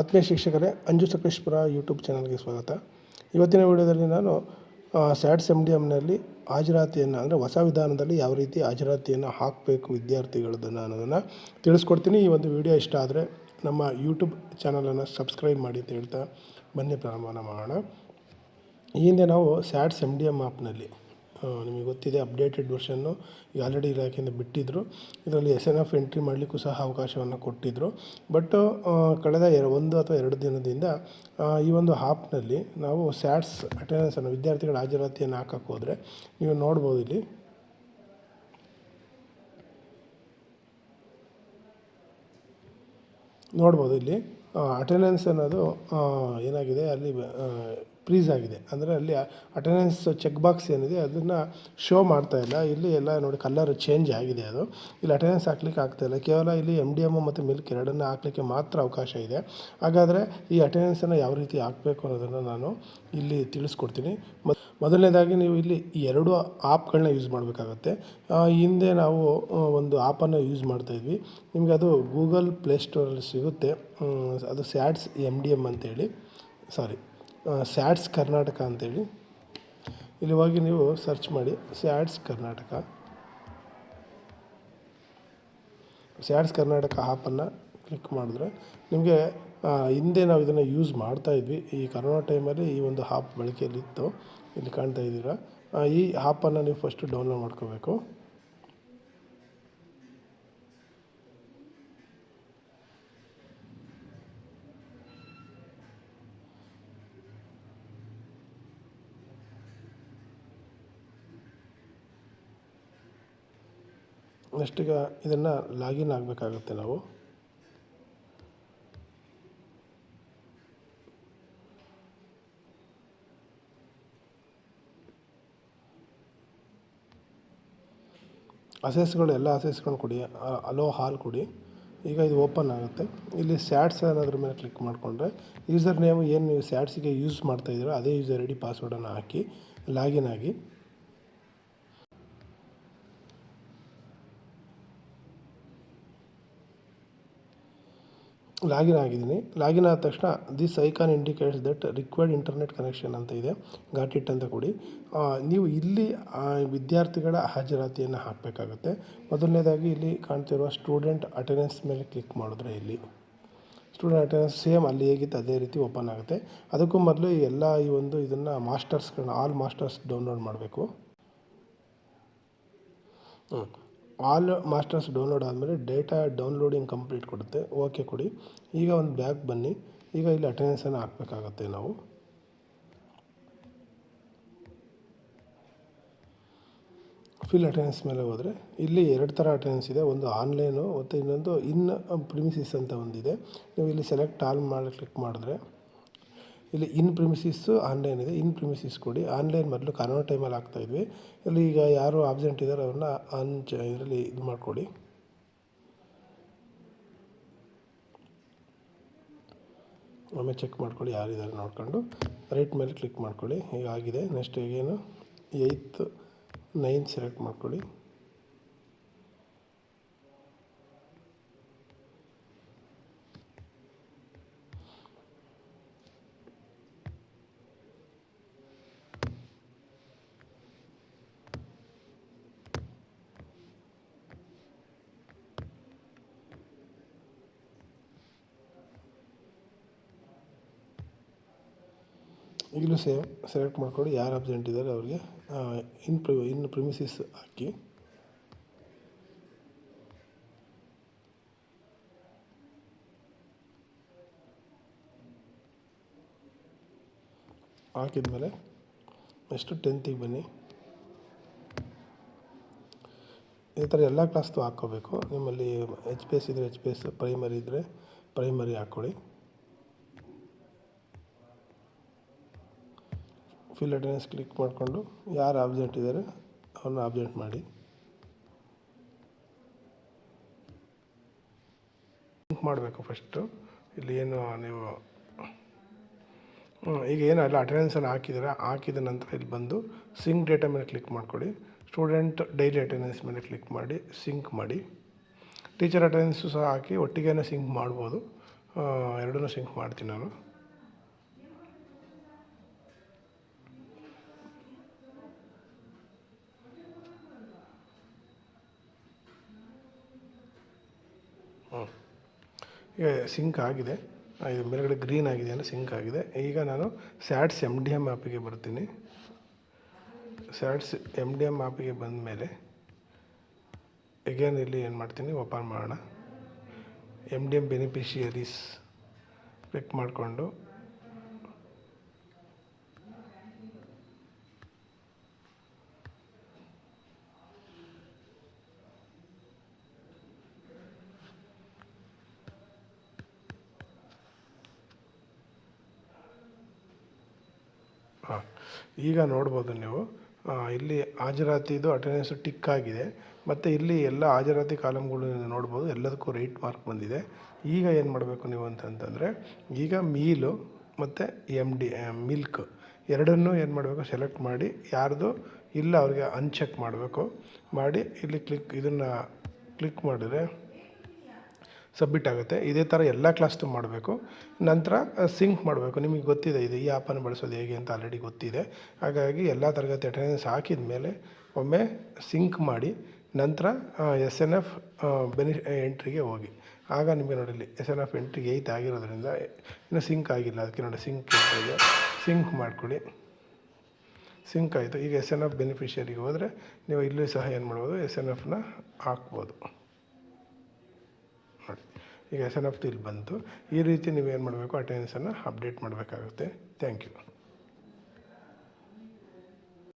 ಆತ್ಮೀಯ ಶಿಕ್ಷಕರೇ, ಅಂಜು ಸಕಲೇಶ್ಪುರ ಯೂಟ್ಯೂಬ್ ಚಾನಲ್ಗೆ ಸ್ವಾಗತ. ಇವತ್ತಿನ ವಿಡಿಯೋದಲ್ಲಿ ನಾನು ಸ್ಯಾಟ್ಸ್ ಎಂ ಡಿ ಎಮ್ನಲ್ಲಿ ಹಾಜರಾತಿಯನ್ನು, ಅಂದರೆ ಹೊಸ ವಿಧಾನದಲ್ಲಿ ಯಾವ ರೀತಿ ಹಾಜರಾತಿಯನ್ನು ಹಾಕಬೇಕು ವಿದ್ಯಾರ್ಥಿಗಳದನ್ನು ಅನ್ನೋದನ್ನು ತಿಳಿಸ್ಕೊಡ್ತೀನಿ. ಈ ಒಂದು ವಿಡಿಯೋ ಇಷ್ಟ ಆದರೆ ನಮ್ಮ ಯೂಟ್ಯೂಬ್ ಚಾನಲನ್ನು ಸಬ್ಸ್ಕ್ರೈಬ್ ಮಾಡಿ ಅಂತ ಹೇಳ್ತಾ ಬನ್ನಿ ಪ್ರಾರಂಭ ಮಾಡೋಣ. ಈ ಹಿಂದೆ ನಾವು ಸ್ಯಾಟ್ಸ್ ಎಂ ಡಿ ಎಂ ಆ್ಯಪ್ನಲ್ಲಿ ನಿಮಗೆ ಗೊತ್ತಿದೆ ಅಪ್ಡೇಟೆಡ್ ವರ್ಷನ್ನು ಈಗ ಆಲ್ರೆಡಿ ಇಲಾಖೆಯಿಂದ ಬಿಟ್ಟಿದ್ದರು ಇದರಲ್ಲಿ ಎಸ್ ಎನ್ ಎಫ್ ಎಂಟ್ರಿ ಮಾಡಲಿಕ್ಕೂ ಸಹ ಅವಕಾಶವನ್ನು ಕೊಟ್ಟಿದ್ದರು ಬಟ್ ಕಳೆದ ಎರ, ಒಂದು ಅಥವಾ ಎರಡು ದಿನದಿಂದ ಈ ಒಂದು ಆ್ಯಪ್ನಲ್ಲಿ ನಾವು ಸ್ಯಾಟ್ಸ್ ಅಟೆಂಡೆನ್ಸನ್ನು ವಿದ್ಯಾರ್ಥಿಗಳ ಹಾಜರಾತಿಯನ್ನು ಹಾಕಕ್ಕೆ ಹೋದರೆ ನೀವು ನೋಡ್ಬೋದು ಇಲ್ಲಿ. ನೋಡ್ಬೋದು ಇಲ್ಲಿ. ಅಟೆಂಡೆನ್ಸ್ ಅನ್ನೋದು ಏನಾಗಿದೆ ಅಲ್ಲಿ ಫ್ರೀಸ್ ಆಗಿದೆ. ಅಂದರೆ ಅಲ್ಲಿ ಅಟೆಂಡೆನ್ಸ್ ಚೆಕ್ ಬಾಕ್ಸ್ ಏನಿದೆ, ಅದನ್ನು ಶೋ ಮಾಡ್ತಾ ಇಲ್ಲ. ಇಲ್ಲಿ ಎಲ್ಲ ನೋಡಿ ಕಲರ್ ಚೇಂಜ್ ಆಗಿದೆ ಅದು. ಇಲ್ಲಿ ಅಟೆಂಡೆನ್ಸ್ ಹಾಕ್ಲಿಕ್ಕೆ ಆಗ್ತಾಯಿಲ್ಲ ಕೇವಲ ಇಲ್ಲಿ ಎಂ ಡಿ ಎಂ ಮತ್ತು ಮಿಲ್ಕ್ ಎರಡನ್ನು ಹಾಕಲಿಕ್ಕೆ ಮಾತ್ರ ಅವಕಾಶ ಇದೆ. ಹಾಗಾದರೆ ಈ ಅಟೆಂಡೆನ್ಸನ್ನು ಯಾವ ರೀತಿ ಹಾಕಬೇಕು ಅನ್ನೋದನ್ನು ನಾನು ಇಲ್ಲಿ ತಿಳಿಸ್ಕೊಡ್ತೀನಿ. ಮತ್ತು ಮೊದಲನೇದಾಗಿ ನೀವು ಇಲ್ಲಿ ಎರಡು ಆ್ಯಪ್ಗಳನ್ನ ಯೂಸ್ ಮಾಡಬೇಕಾಗತ್ತೆ. ಹಿಂದೆ ನಾವು ಒಂದು ಆ್ಯಪನ್ನು ಯೂಸ್ ಮಾಡ್ತಾಯಿದ್ವಿ ನಿಮಗೆ ಅದು ಗೂಗಲ್ ಪ್ಲೇಸ್ಟೋರಲ್ಲಿ ಸಿಗುತ್ತೆ. ಅದು ಸ್ಯಾಡ್ಸ್ ಎಂ ಡಿ ಎಂ ಅಂತೇಳಿ. ಸಾರಿ ಸ್ಯಾಟ್ಸ್ ಕರ್ನಾಟಕ ಅಂತೇಳಿ. ಇಲ್ಲಿ ಹೋಗಿ ನೀವು ಸರ್ಚ್ ಮಾಡಿ ಸ್ಯಾಡ್ಸ್ ಕರ್ನಾಟಕ. ಸ್ಯಾಡ್ಸ್ ಕರ್ನಾಟಕ ಆ್ಯಪನ್ನು ಕ್ಲಿಕ್ ಮಾಡಿದ್ರೆ ನಿಮಗೆ ಹಿಂದೆ ನಾವು ಇದನ್ನು ಯೂಸ್ ಮಾಡ್ತಾ ಇದ್ವಿ. ಈ ಕರೋನಾ ಟೈಮಲ್ಲಿ ಈ ಒಂದು ಆ್ಯಪ್ ಬಳಕೆಯಲ್ಲಿತ್ತು ಇಲ್ಲಿ ಕಾಣ್ತಾ ಇದ್ದೀರ. ಈ ಆ್ಯಪನ್ನು ನೀವು ಫಸ್ಟು ಡೌನ್ಲೋಡ್ ಮಾಡ್ಕೋಬೇಕು. ನೆಕ್ಸ್ಟ್ ಈಗ ಇದನ್ನು ಲಾಗಿನ್ ಆಗಬೇಕಾಗುತ್ತೆ ನಾವು. ಅಸೆಸ್ಗಳು ಎಲ್ಲ ಅಸೆಸ್ಗಳು ಕೊಡಿ. ಅಲೋ, ಹಾಲ್ ಕೊಡಿ. ಈಗ ಇದು ಓಪನ್ ಆಗುತ್ತೆ. ಇಲ್ಲಿ ಸ್ಯಾಟ್ಸ್ ಅನ್ನೋದ್ರ ಮೇಲೆ ಕ್ಲಿಕ್ ಮಾಡಿಕೊಂಡ್ರೆ ಯೂಸರ್ ನೇಮ್ ಏನು ನೀವು ಸ್ಯಾಟ್ಸಿಗೆ ಯೂಸ್ ಮಾಡ್ತಾಯಿದ್ದೀರೋ ಅದೇ ಯೂಸರ್ ಐ ಡಿ ಪಾಸ್ವರ್ಡನ್ನು ಹಾಕಿ ಲಾಗಿನ್ ಆಗಿ ಲಾಗಿನ್ ಆಗಿದ್ದೀನಿ. ಲಾಗಿನ್ ಆದ ತಕ್ಷಣ this icon indicates that required internet connection ಅಂತ ಇದೆ. ಗಾಟ್ ಇಟ್ ಅಂತ ಕೊಡಿ. ನೀವು ಇಲ್ಲಿ ವಿದ್ಯಾರ್ಥಿಗಳ ಹಾಜರಾತಿಯನ್ನು ಹಾಕಬೇಕಾಗುತ್ತೆ. ಮೊದಲನೇದಾಗಿ ಇಲ್ಲಿ ಕಾಣ್ತಿರುವ ಸ್ಟೂಡೆಂಟ್ ಅಟೆಂಡೆನ್ಸ್ ಮೇಲೆ ಕ್ಲಿಕ್ ಮಾಡಿದ್ರೆ ಇಲ್ಲಿ. ಸ್ಟೂಡೆಂಟ್ ಅಟೆಂಡೆನ್ಸ್ ಸೇಮ್ ಅಲ್ಲಿ ಹೇಗಿತ್ತು ಅದೇ ರೀತಿ ಓಪನ್ ಆಗುತ್ತೆ. ಅದಕ್ಕೂ ಮೊದಲು ಎಲ್ಲ ಈ ಒಂದು ಇದನ್ನು ಮಾಸ್ಟರ್ಸ್ಗಳನ್ನ ಆಲ್ ಮಾಸ್ಟರ್ಸ್ ಡೌನ್ಲೋಡ್ ಮಾಡಬೇಕು. ಹ್ಞೂ ಆಲ್ ಮಾಸ್ಟರ್ಸ್ ಡೌನ್ಲೋಡ್ ಆದಮೇಲೆ ಡೇಟಾ ಡೌನ್ಲೋಡಿಂಗ್ ಕಂಪ್ಲೀಟ್ ಕೊಡುತ್ತೆ. ಓಕೆ ಕೊಡಿ. ಈಗ ಒಂದು ಬ್ಯಾಕ್ ಬನ್ನಿ. ಈಗ ಇಲ್ಲಿ ಅಟೆಂಡೆನ್ಸನ್ನು ಹಾಕಬೇಕಾಗತ್ತೆ ನಾವು. ಫಿಲ್ ಅಟೆಂಡೆನ್ಸ್ ಮೇಲೆ ಹೋದರೆ ಇಲ್ಲಿ ಎರಡು ಥರ ಅಟೆಂಡೆನ್ಸ್ ಇದೆ. ಒಂದು ಆನ್ಲೈನು ಮತ್ತು ಇನ್ನೊಂದು ಇನ್ ಪ್ರಿಮಿಸಿಸ್ ಅಂತ ಒಂದಿದೆ. ನೀವು ಇಲ್ಲಿ ಸೆಲೆಕ್ಟ್ ಆಲ್ ಮಾಡಿ ಕ್ಲಿಕ್ ಮಾಡಿದ್ರೆ ಇಲ್ಲಿ ಇನ್ ಪ್ರಿಮಿಸಿಸ್ಸು ಆನ್ಲೈನ್ ಇದೆ. ಇನ್ ಪ್ರಿಮಿಸಿಸ್ ಕೊಡಿ. ಆನ್ಲೈನ್ ಮೊದಲು ಕರೋನಾ ಟೈಮಲ್ಲಿ ಆಗ್ತಾಯಿದ್ವಿ ಇಲ್ಲಿ ಈಗ ಯಾರು ಆಬ್ಸೆಂಟ್ ಇದ್ದಾರೆ ಅವ್ರನ್ನ ಆನ್ ಇದರಲ್ಲಿ ಇದು ಮಾಡಿಕೊಡಿ. ಒಮ್ಮೆ ಚೆಕ್ ಮಾಡ್ಕೊಳ್ಳಿ ಯಾರಿದ್ದಾರೆ ನೋಡ್ಕೊಂಡು. ರೈಟ್ ಮೇಲೆ ಕ್ಲಿಕ್ ಮಾಡ್ಕೊಳ್ಳಿ ಈಗ ಆಗಿದೆ. ನೆಕ್ಸ್ಟ್ ಈಗೇನು ಏಯ್ತ್ ನೈನ್ ಸೆಲೆಕ್ಟ್ ಮಾಡ್ಕೊಳ್ಳಿ ಈಗಲೂ ಸೇಮ್ ಸೆಲೆಕ್ಟ್ ಮಾಡಿಕೊಂಡು ಯಾರು ಅಬ್ಸೆಂಟ್ ಇದ್ದಾರೆ ಅವರಿಗೆ ಇನ್ ಪ್ರಿ ಇನ್ ಪ್ರಿಮಿಸಿಸ್ ಹಾಕಿ. ಹಾಕಿದ್ಮೇಲೆ ನೆಕ್ಸ್ಟು ಟೆಂತಿಗೆ ಬನ್ನಿ. ಈ ಥರ ಎಲ್ಲ ಕ್ಲಾಸ್ದು ಹಾಕ್ಕೋಬೇಕು. ನಿಮ್ಮಲ್ಲಿ ಎಚ್ ಪಿ ಎಸ್ ಇದ್ದರೆ ಎಚ್ ಪಿ ಎಸ್ ಪ್ರೈಮರಿ ಇದ್ದರೆ ಪ್ರೈಮರಿ ಹಾಕ್ಕೊಳ್ಳಿ. ಫಿಲ್ ಅಟೆಂಡೆನ್ಸ್ ಕ್ಲಿಕ್ ಮಾಡಿಕೊಂಡು ಯಾರು ಆಬ್ಜೆಂಟ್ ಇದ್ದಾರೆ ಅವ್ರನ್ನ ಆಬ್ಜೆಂಟ್ ಮಾಡಿ. ಮಾಡಬೇಕು ಫಸ್ಟು ಇಲ್ಲಿ ಏನು ನೀವು ಈಗ ಏನು ಎಲ್ಲ ಅಟೆಂಡೆನ್ಸನ್ನು ಹಾಕಿದರೆ ಹಾಕಿದ ನಂತರ ಇಲ್ಲಿ ಬಂದು ಸಿಂಕ್ ಡೇಟಾ ಮೇಲೆ ಕ್ಲಿಕ್ ಮಾಡಿಕೊಡಿ ಸ್ಟೂಡೆಂಟ್ ಡೈಲಿ ಅಟೆಂಡೆನ್ಸ್ ಮೇಲೆ ಕ್ಲಿಕ್ ಮಾಡಿ ಸಿಂಕ್ ಮಾಡಿ. ಟೀಚರ್ ಅಟೆಂಡೆನ್ಸು ಸಹ ಹಾಕಿ ಒಟ್ಟಿಗೆ ಸಿಂಕ್ ಮಾಡ್ಬೋದು. ಎರಡನ್ನೂ ಸಿಂಕ್ ಮಾಡ್ತೀನಿ ನಾನು. ಈಗ ಸಿಂಕ್ ಆಗಿದೆ. ಇದು ಮೇಲ್ಗಡೆ ಗ್ರೀನ್ ಆಗಿದೆ ಅಂದರೆ ಸಿಂಕ್ ಆಗಿದೆ. ಈಗ ನಾನು ಸ್ಯಾಟ್ಸ್ ಎಂ ಡಿ ಎಂ ಆ್ಯಪಿಗೆ ಬರ್ತೀನಿ. ಸ್ಯಾಟ್ಸ್ ಎಂ ಡಿ ಎಂ ಆ್ಯಪಿಗೆ ಬಂದ ಮೇಲೆ ಎಗೇನ್ ಇಲ್ಲಿ ಏನು ಮಾಡ್ತೀನಿ, ಓಪನ್ ಮಾಡೋಣ. M D M beneficiaries click ಮಾಡಿಕೊಂಡು ಹಾಂ. ಈಗ ನೋಡ್ಬೋದು ನೀವು ಇಲ್ಲಿ ಹಾಜರಾತಿದು ಅಟೆಂಡೆನ್ಸು ಟಿಕ್ ಆಗಿದೆ. ಮತ್ತು ಇಲ್ಲಿ ಎಲ್ಲ ಹಾಜರಾತಿ ಕಾಲಮ್ಗಳು ನೋಡ್ಬೋದು, ಎಲ್ಲದಕ್ಕೂ ರೈಟ್ ಮಾರ್ಕ್ ಬಂದಿದೆ. ಈಗ ಏನು ಮಾಡಬೇಕು ನೀವು ಅಂತಂತಂದರೆ, ಈಗ ಮೀಲು ಮತ್ತು ಎಂ ಡಿ ಮಿಲ್ಕ್ ಎರಡನ್ನೂ ಏನು ಮಾಡಬೇಕು ಸೆಲೆಕ್ಟ್ ಮಾಡಿ, ಯಾರ್ದು ಇಲ್ಲ ಅವ್ರಿಗೆ ಅನ್ಚೆಕ್ ಮಾಡಬೇಕು. ಮಾಡಿ ಇಲ್ಲಿ ಕ್ಲಿಕ್ ಇದನ್ನು ಕ್ಲಿಕ್ ಮಾಡಿದ್ರೆ ಸಬ್ಮಿಟ್ ಆಗುತ್ತೆ. ಇದೇ ಥರ ಎಲ್ಲ ಕ್ಲಾಸ್ದು ಮಾಡಬೇಕು. ನಂತರ ಸಿಂಕ್ ಮಾಡಬೇಕು. ನಿಮಗೆ ಗೊತ್ತಿದೆ, ಇದು ಈ ಆ್ಯಪನ್ನು ಬಳಸೋದು ಹೇಗೆ ಅಂತ ಆಲ್ರೆಡಿ ಗೊತ್ತಿದೆ. ಹಾಗಾಗಿ ಎಲ್ಲ ತರಗತಿ ಅಟೆಂಡೆನ್ಸ್ ಹಾಕಿದ ಮೇಲೆ ಒಮ್ಮೆ ಸಿಂಕ್ ಮಾಡಿ, ನಂತರ ಎಸ್ ಎನ್ ಎಫ್ ಬೆನಿ ಎಂಟ್ರಿಗೆ ಹೋಗಿ. ಆಗ ನಿಮಗೆ ನೋಡಿಲ್ಲಿ ಎಸ್ ಎನ್ ಎಫ್ ಎಂಟ್ರಿಗೆ ಏಯ್ತ್ ಆಗಿರೋದ್ರಿಂದ, ಇನ್ನು ಸಿಂಕ್ ಆಗಿಲ್ಲ. ಅದಕ್ಕೆ ನೋಡಿ ಸಿಂಕ್ ಇದೆ. ಸಿಂಕ್ ಮಾಡ್ಕೊಳ್ಳಿ. ಸಿಂಕ್ ಆಯಿತು. ಈಗ ಎಸ್ ಎನ್ ಎಫ್ ಬೆನಿಫಿಷಿಯರಿಗೆ ಹೋದರೆ, ನೀವು ಇಲ್ಲೂ ಸಹ ಏನು ಮಾಡ್ಬೋದು? ಎಸ್ ಎನ್ ಎಫ್ನ ಹಾಕ್ಬೋದು. ಈಗ ಎಸ್ ಎನ್ ಎಫ್ ಇಲ್ಲಿ ಬಂತು. ಈ ರೀತಿ ನೀವೇನು ಮಾಡಬೇಕು, ಅಟೆಂಡೆನ್ಸನ್ನು ಅಪ್ಡೇಟ್ ಮಾಡಬೇಕಾಗುತ್ತೆ. Thank you.